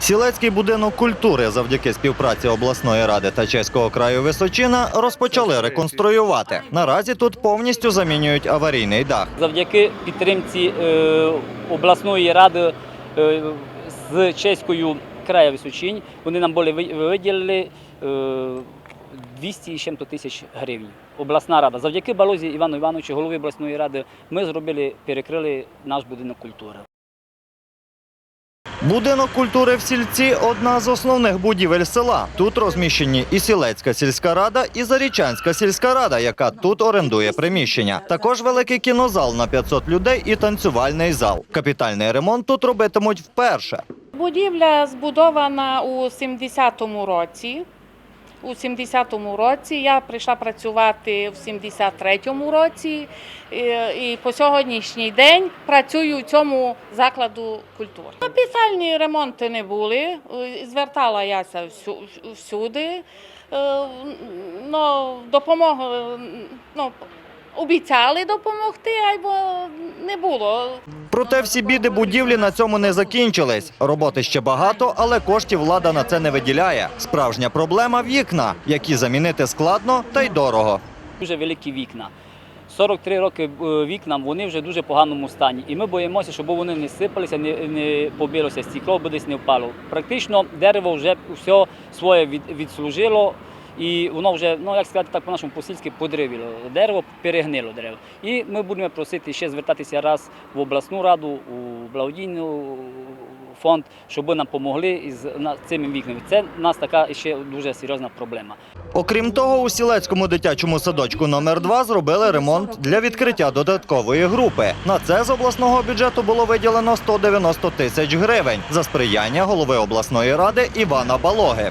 Сілецький будинок культури завдяки співпраці обласної ради та чеського краю Височина розпочали реконструювати. Наразі тут повністю замінюють аварійний дах. Завдяки підтримці е, обласної ради е, з чеською краю Височинь вони нам були виділили е, 200 і чим-то тисяч гривень. Обласна рада. Завдяки Балозі Івану Івановичу, голові обласної ради, ми зробили, перекрили наш будинок культури. Будинок культури в сільці одна з основних будівель села. Тут розміщені і Сілецька сільська рада, і Зарічанська сільська рада, яка тут орендує приміщення. Також великий кінозал на 500 людей і танцювальний зал. Капітальний ремонт тут робитимуть вперше. Будівля збудована у 70-му році. У 70-му році я прийшла працювати в 73-му році і, по сьогоднішній день працюю у цьому закладу культури. Капітальні ремонти не були. Звертала яся всюди. Ну, допомогу ну, обіцяли допомогти, або не було. Проте всі біди будівлі на цьому не закінчились. Роботи ще багато, але коштів влада на це не виділяє. Справжня проблема вікна, які замінити складно та й дорого. Дуже великі вікна. 43 роки е, вікнам вони вже в дуже поганому стані. І ми боїмося, щоб вони не сипалися, не, не побилося стекло, бо десь не впало. Практично дерево вже все своє від, відслужило. І воно вже, ну як сказати так по-нашому по-сільськи подривіло. Дерево перегнило дерево. І ми будемо просити ще звертатися раз в обласну раду, у благодійну фонд, щоб нам допомогли із цими вікнами. Це у нас така ще дуже серйозна проблема. Окрім того, у Сілецькому дитячому садочку номер 2 зробили ремонт для відкриття додаткової групи. На це з обласного бюджету було виділено 190 тисяч гривень за сприяння голови обласної ради Івана Балоги.